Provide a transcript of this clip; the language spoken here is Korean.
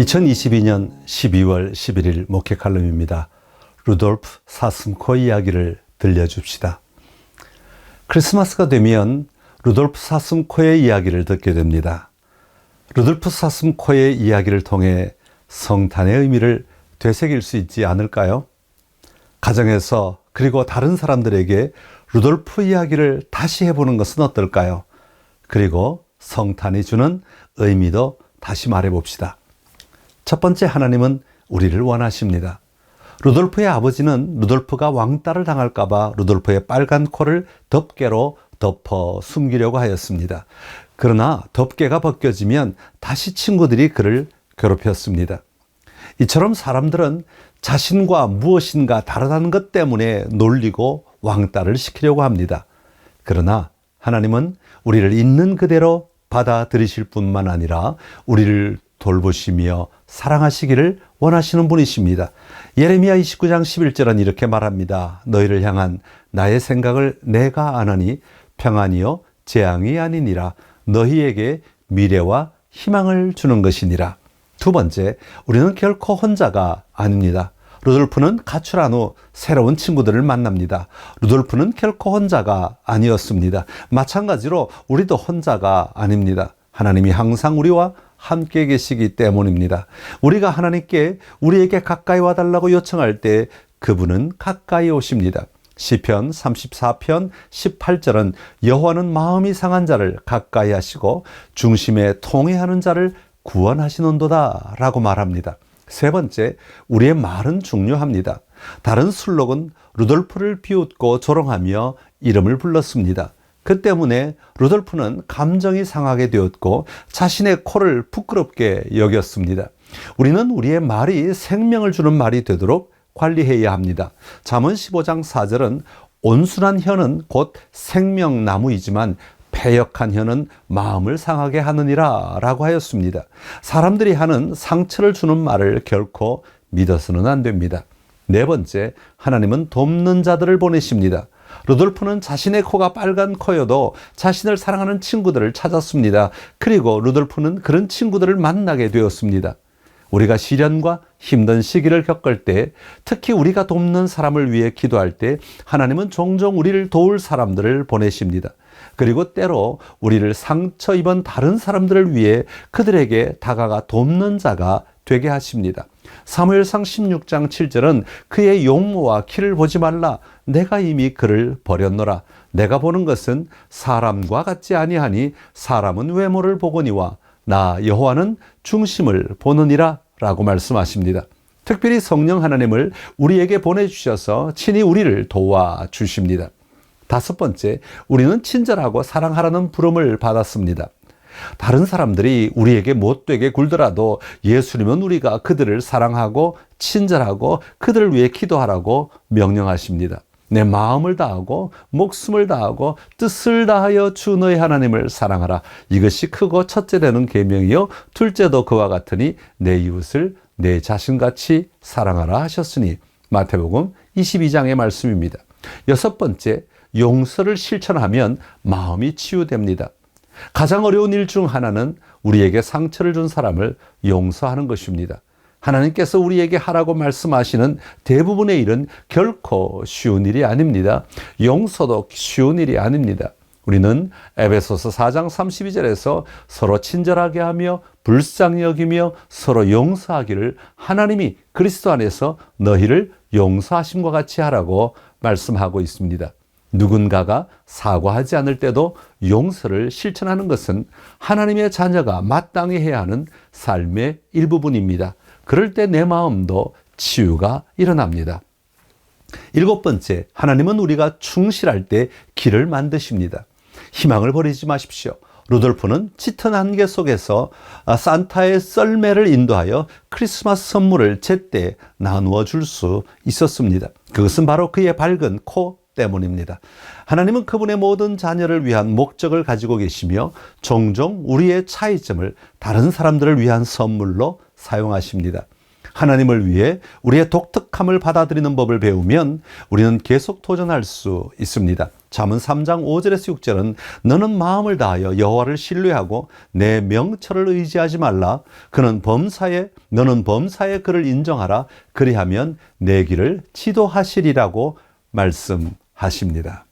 2022년 12월 11일 목회 칼럼입니다. 루돌프 사슴코 이야기를 들려줍시다. 크리스마스가 되면 루돌프 사슴코의 이야기를 듣게 됩니다. 루돌프 사슴코의 이야기를 통해 성탄의 의미를 되새길 수 있지 않을까요? 가정에서 그리고 다른 사람들에게 루돌프 이야기를 다시 해보는 것은 어떨까요? 그리고 성탄이 주는 의미도 다시 말해봅시다. 첫 번째 하나님은 우리를 원하십니다. 루돌프의 아버지는 루돌프가 왕따를 당할까봐 루돌프의 빨간 코를 덮개로 덮어 숨기려고 하였습니다. 그러나 덮개가 벗겨지면 다시 친구들이 그를 괴롭혔습니다. 이처럼 사람들은 자신과 무엇인가 다르다는 것 때문에 놀리고 왕따를 시키려고 합니다. 그러나 하나님은 우리를 있는 그대로 받아들이실 뿐만 아니라 우리를 돌보시며 사랑하시기를 원하시는 분이십니다. 예레미야 29장 11절은 이렇게 말합니다. 너희를 향한 나의 생각을 내가 아나니 평안이요 재앙이 아니니라 너희에게 미래와 희망을 주는 것이니라. 두 번째, 우리는 결코 혼자가 아닙니다. 루돌프는 가출한 후 새로운 친구들을 만납니다. 루돌프는 결코 혼자가 아니었습니다. 마찬가지로 우리도 혼자가 아닙니다. 하나님이 항상 우리와 함께 계시기 때문입니다. 우리가 하나님께 우리에게 가까이 와달라고 요청할 때 그분은 가까이 오십니다. 시편 34편 18절은 여호와는 마음이 상한 자를 가까이 하시고 중심에 통해하는 자를 구원하시는도다 라고 말합니다. 세 번째, 우리의 말은 중요합니다. 다른 술록은 루돌프를 비웃고 조롱하며 이름을 불렀습니다. 그 때문에 루돌프는 감정이 상하게 되었고 자신의 코를 부끄럽게 여겼습니다. 우리는 우리의 말이 생명을 주는 말이 되도록 관리해야 합니다. 잠언 15장 4절은 온순한 혀는 곧 생명나무이지만 패역한 혀는 마음을 상하게 하느니라 라고 하였습니다. 사람들이 하는 상처를 주는 말을 결코 믿어서는 안 됩니다. 네 번째, 하나님은 돕는 자들을 보내십니다. 루돌프는 자신의 코가 빨간 코여도 자신을 사랑하는 친구들을 찾았습니다. 그리고 루돌프는 그런 친구들을 만나게 되었습니다. 우리가 시련과 힘든 시기를 겪을 때, 특히 우리가 돕는 사람을 위해 기도할 때, 하나님은 종종 우리를 도울 사람들을 보내십니다. 그리고 때로 우리를 상처 입은 다른 사람들을 위해 그들에게 다가가 돕는 자가 되게 하십니다. 사무엘상 16장 7절은 그의 용모와 키를 보지 말라 내가 이미 그를 버렸노라 내가 보는 것은 사람과 같지 아니하니 사람은 외모를 보거니와 나 여호와는 중심을 보느니라 라고 말씀하십니다. 특별히 성령 하나님을 우리에게 보내주셔서 친히 우리를 도와주십니다. 다섯 번째, 우리는 친절하고 사랑하라는 부름을 받았습니다. 다른 사람들이 우리에게 못되게 굴더라도 예수님은 우리가 그들을 사랑하고 친절하고 그들을 위해 기도하라고 명령하십니다. 내 마음을 다하고 목숨을 다하고 뜻을 다하여 주 너의 하나님을 사랑하라. 이것이 크고 첫째 되는 계명이요 둘째도 그와 같으니 내 이웃을 내 자신같이 사랑하라 하셨으니 마태복음 22장의 말씀입니다. 여섯 번째 용서를 실천하면 마음이 치유됩니다. 가장 어려운 일 중 하나는 우리에게 상처를 준 사람을 용서하는 것입니다. 하나님께서 우리에게 하라고 말씀하시는 대부분의 일은 결코 쉬운 일이 아닙니다. 용서도 쉬운 일이 아닙니다. 우리는 에베소서 4장 32절에서 서로 친절하게 하며 불쌍히 여기며 서로 용서하기를 하나님이 그리스도 안에서 너희를 용서하심과 같이 하라고 말씀하고 있습니다. 누군가가 사과하지 않을 때도 용서를 실천하는 것은 하나님의 자녀가 마땅히 해야 하는 삶의 일부분입니다. 그럴 때 내 마음도 치유가 일어납니다. 일곱 번째, 하나님은 우리가 충실할 때 길을 만드십니다. 희망을 버리지 마십시오. 루돌프는 짙은 안개 속에서 산타의 썰매를 인도하여 크리스마스 선물을 제때 나누어 줄 수 있었습니다. 그것은 바로 그의 밝은 코 때문입니다. 하나님은 그분의 모든 자녀를 위한 목적을 가지고 계시며 종종 우리의 차이점을 다른 사람들을 위한 선물로 사용하십니다. 하나님을 위해 우리의 독특함을 받아들이는 법을 배우면 우리는 계속 도전할 수 있습니다. 잠언 3장 5절에서 6절은 너는 마음을 다하여 여호와를 신뢰하고 내 명철을 의지하지 말라. 그는 범사에 너는 범사에 그를 인정하라. 그리하면 내 길을 지도하시리라고 말씀 하십니다.